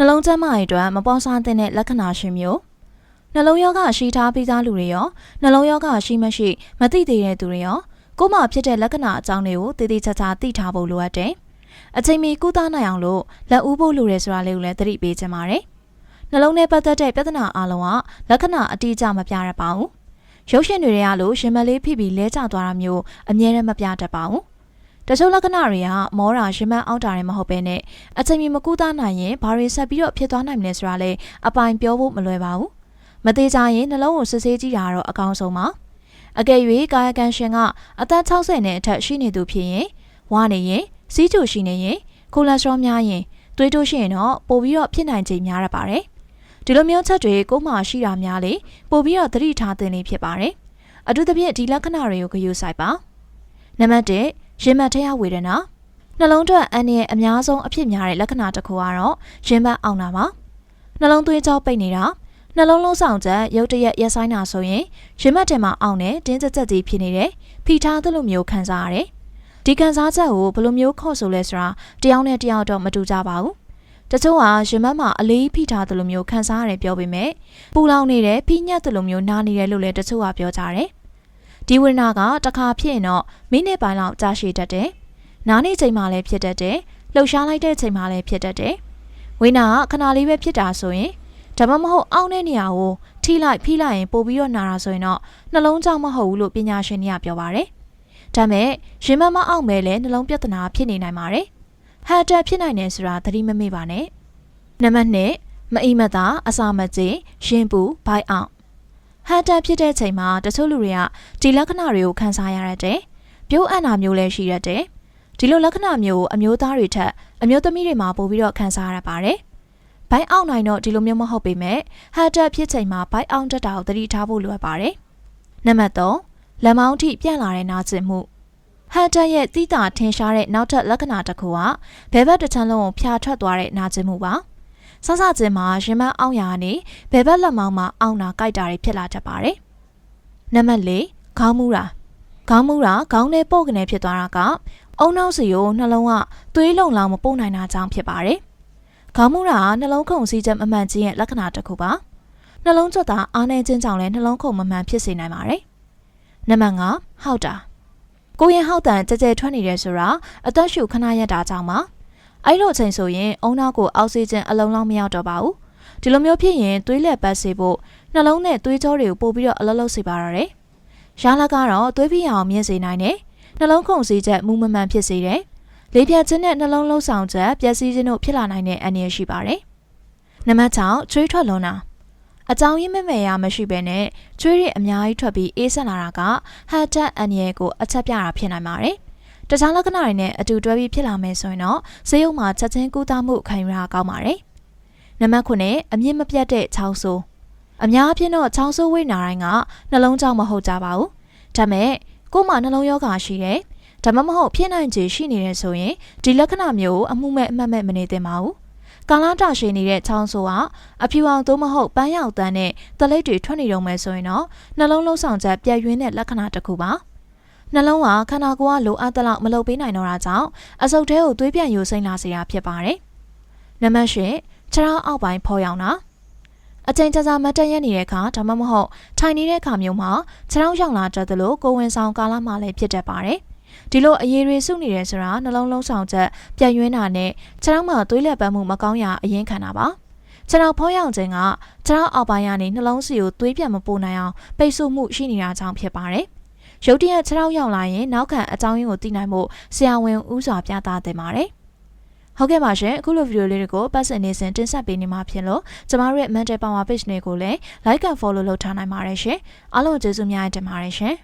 နှလုံးကျန်းမာရေးအတွက်မပေါ်စားတဲ့လက္ခဏာရှင်မျိုးနှလုံးရောဂါရှိထားပြီးသားလူတွေရောနှလုံးရောဂါရှိမရှိမသိသေးတဲ့သူတွေရောကိုယ်မှာဖြစ်တဲ့လက္ခဏာအကြောင်းတွေကိုတည်တည်ချာချာသိထားဖို့လိုအပ်တယ်။အချိန်မီကုသနိုင်အောင်လို့လက်ဦးဖို့လိုတယ်ဆိုတာလေးကိုလည်းသတိပေးချင်ပါတယ်။နှလုံးနဲ့ပတ်သက်တဲ့ပြဿနာအလုံးကလက္ခဏာအတိအကျမပြရပါဘူး။ရုပ်ရှင်တွေကလို့ရှင်မလေးဖိပြီးလဲကျသွားတာမျိုးအမြဲတမ်းမပြတတ်ပါဘူး။ တချို့လက္ခဏာတွေကမောတာရှင်မအောက်တာတွေမဟုတ်ဘဲနဲ့အချိန်မီမကူတာနိုင်ရင်ဘာတွေဆက်ပြီးတော့ဖြစ်သွားနိုင်မလဲဆိုတာလဲအပိုင်ပြောဖို့မလွယ်ပါဘူး။မသေးကြရင်နှလုံးကိုစစ်ဆေးကြည့်တာတော့အကောင်းဆုံးပါ။အကယ်၍ကာယကံရှင်ကအသက်60နဲ့အထက်ရှိနေသူဖြစ်ရင်ဝါနေရင်စီးချိုရှိနေရင်ကိုလက်စထရောများရင်သွေးတိုးရှိရင်တော့ပိုပြီးတော့ဖြစ်နိုင်ခြေများရပါတယ်။ဒီလိုမျိုးချက်တွေကိုမှရှိတာများလေပိုပြီးတော့သတိထားသင့်နေဖြစ်ပါတယ်။အထူးသဖြင့်ဒီလက္ခဏာတွေကိုဂရုစိုက်ပါ။နံပါတ်1 ရင်မတ်ထရဝေဒနာနှလုံးထွက်အန်းရဲ့အများဆုံးအဖြစ်များတဲ့လက္ခဏာတစ်ခုကတော့ရင်မတ်အောင်တာပါ။နှလုံးသွေးကြောပိတ်နေတာနှလုံးလုံးဆောင်ချက်ရုတ်တရက်ရက်ဆိုင်တာဆိုရင်ရင်မတ်ထဲမှာအောင်နဲ့တင်းကျပ်ကျပ်ကြီးဖြစ်နေတယ်။ဖိထားသလိုမျိုးခံစားရတယ်။ဒီခံစားချက်ကိုဘယ်လိုမျိုးခေါ်ဆိုလဲဆိုတာတယောက်နဲ့တယောက်တော့မတူကြပါဘူး။တချို့ကရင်မတ်မှာအလေးဖိထားသလိုမျိုးခံစားရတယ်ပြောပေမဲ့ပူလောင်နေတယ်ဖိညက်သလိုမျိုးနားနေတယ်လို့လည်းတချို့ကပြောကြတယ်။ ဒီဝိညာကတစ်ခါဖြစ်ရင်တော့မိနစ်ပိုင်းလောက်ကြာရှည်တတ်တယ်။နားနေချိန်မှလည်းဖြစ်တတ်တယ်။လှုပ်ရှားလိုက်တဲ့ချိန်မှလည်းဖြစ်တတ်တယ်။ဝိညာကခဏလေးပဲဖြစ်တာဆိုရင်ဒါမှမဟုတ်အောင်းတဲ့နေရာကိုထိလိုက်ဖိလိုက်ရင်ပို့ပြီးတော့နာတာဆိုရင်တော့နှလုံးကြောင့်မဟုတ်ဘူးလို့ပညာရှင်တွေကပြောပါတယ်။ဒါမဲ့ရင်မမအောင်ပဲလေနှလုံးပြဿနာဖြစ်နေနိုင်ပါတယ်။ဟန်တက်ဖြစ်နိုင်တယ်ဆိုတာသတိမမေ့ပါနဲ့။နံပါတ်1မအိမသာအစာမကြေရင်ပူဘိုက်အောင် ဟန်တက်ဖြစ်တဲ့ချိန်မှာတချို့လူတွေကဒီလက္ခဏာတွေကိုခံစားရတဲ့ပြိုးအံ့တာမျိုးလည်းရှိတဲ့ဒီလိုလက္ခဏာမျိုးကိုအမျိုးသားတွေထက်အမျိုးသမီးတွေမှာပိုပြီးတော့ခံစားရပါတယ်။ဘိုင်းအောင်နိုင်တော့ဒီလိုမျိုးမဟုတ်ပေမဲ့ဟတ်တက်ဖြစ်ချိန်မှာဘိုင်းအောင်တက်တာကိုသတိထားဖို့လိုအပ်ပါတယ်။နံပါတ်3လက်မောင်းထိပြန့်လာတဲ့နာကျင်မှုဟတ်တက်ရဲ့သီးတာထင်ရှားတဲ့နောက်ထပ်လက္ခဏာတစ်ခုကဘဲဘက်တစ်ချမ်းလုံးကိုဖျာထွက်သွားတဲ့နာကျင်မှုပါ။ ဆဆချင်းမှာရင်မအောင်ရာကနေဘဲဘက်လက်မောင်းမှာအောင်နာကြိုက်တာတွေဖြစ်လာတတ်ပါတယ်။နံပါတ်4ခေါင်းမူတာခေါင်းမူတာခေါင်းထဲပုတ်ကနေဖြစ်သွားတာကအုံနောက်စီကိုနှလုံးကသွေးလုံလောင်မပို့နိုင်တာကြောင့်ဖြစ်ပါတယ်။ခေါင်းမူတာကနှလုံးခုန်စီးချက်အမှန်ကြီးရဲ့လက္ခဏာတစ်ခုပါ။နှလုံးကျွတ်တာအားနေခြင်းကြောင့်လည်းနှလုံးခုန်မမှန်ဖြစ်စေနိုင်ပါတယ်။နံပါတ်5ဟောက်တာကိုရင်ဟောက်တန်ကြဲကြဲထွက်နေတယ်ဆိုတာအသက်ရှူခဏရက်တာကြောင့်ပါ။ အဲ့လိုအချိန်ဆိုရင်အုံနောက်ကိုအောက်ဆီဂျင်အလုံးလုံးမရောက်တော့ပါဘူး။ဒီလိုမျိုးဖြစ်ရင်သွေးလက်ပတ်စေဖို့နှလုံးနဲ့သွေးကြောတွေကိုပို့ပြီးတော့အလုံးလုံးစေပါရတယ်။ရလာကတော့သွေးဖိအောင်မြင့်စေနိုင်တယ်။နှလုံးခုန်စည်းချက်မူမမှန်ဖြစ်စေတယ်။လေပြတ်ခြင်းနဲ့နှလုံးလုံးဆောင်ချက်ပျက်စီးခြင်းတို့ဖြစ်လာနိုင်တဲ့အန္တရာယ်ရှိပါတယ်။နံပါတ်6ချွေးထွက်လွန်တာအကြောင်းရင်းမမဲ့ရမရှိဘဲနဲ့ချွေးရအများကြီးထွက်ပြီးအေးဆက်လာတာကဟတ်တက်အန္တရာယ်ကိုအချက်ပြတာဖြစ်နိုင်ပါတယ်။ တခြားလက္ခဏာတွေနဲ့အတူတွဲပြီးဖြစ်လာမယ်ဆိုရင်တော့ဈေးရုံမှာချက်ချင်းကူးသားမှုခံယူရကောင်းပါတယ်။နံပါတ်9အမြင့်မပြတ်တဲ့ချောင်းဆိုးအများအပြားတော့ချောင်းဆိုးဝိနာတိုင်းကနှလုံးကြောင့်မဟုတ်ကြပါဘူး။ဒါမဲ့ကို့မှာနှလုံးရောဂါရှိတယ်။ဒါမှမဟုတ်ဖြစ်နိုင်ခြေရှိနေတယ်ဆိုရင်ဒီလက္ခဏာမျိုးကိုအမှုမဲ့အမှတ်မဲ့မနေသင့်ပါဘူး။ကာလာတာရှိနေတဲ့ချောင်းဆိုးကအဖြူအောင်သို့မဟုတ်ပန်းရောက်တန်းနဲ့တလိပ်တွေထွက်နေတော့မယ်ဆိုရင်တော့နှလုံးလုံးဆောင်ချက်ပြည့်ရင်းတဲ့လက္ခဏာတစ်ခုပါ။ နှလုံးကခန္ဓာကိုယ်ကလိုအပ်တဲ့လောက်မလုပ်ပေးနိုင်တော့တာကြောင့်အဆုတ်ထဲကိုသွေးပြန်ယိုစိမ့်လာစေတာဖြစ်ပါတယ်။နံပါတ်၈ခြေထောက်အောက်ပိုင်းဖော်ရောင်တာအချိန်ကြာကြာမတက်ရက်နေတဲ့အခါဒါမှမဟုတ်ထိုင်နေတဲ့အခါမျိုးမှာခြေထောက်ရောက်လာတတ်သလိုကိုဝင်ဆောင်ကာလမှလည်းဖြစ်တတ်ပါတယ်။ဒီလိုအရေးတွေစုနေတယ်ဆိုတာနှလုံးလုံးဆောင်ချက်ပြည့်ရွင်းတာနဲ့ခြေထောက်မှာသွေးလက်ပတ်မှုမကောင်းရာအရင်ခံတာပါ။ခြေထောက်ဖောရောင်ခြင်းကခြေထောက်အောက်ပိုင်းကနေနှလုံးစီကိုသွေးပြန်မပို့နိုင်အောင်ပိတ်ဆို့မှုရှိနေတာကြောင့်ဖြစ်ပါတယ်။ ရုတ်တရက်ခြေထောက်ရောက်လာရင်နောက်ခံအကြောင်းရင်းကိုသိနိုင်ဖို့ဆရာဝန်ဦးစွာပြသသင့်ပါတယ်။ဟုတ်ကဲ့ပါရှင်အခုလိုဗီဒီယိုလေးတွေကိုပတ်စင်နေစဉ်တင်ဆက်ပေးနေမှာဖြစ်လို့ကျမတို့ရဲ့ Mental Power Page လေးကိုလည်း Like and Follow လုပ်ထားနိုင်ပါတယ်ရှင်အားလုံးကျေးဇူးများတင်ပါတယ်ရှင်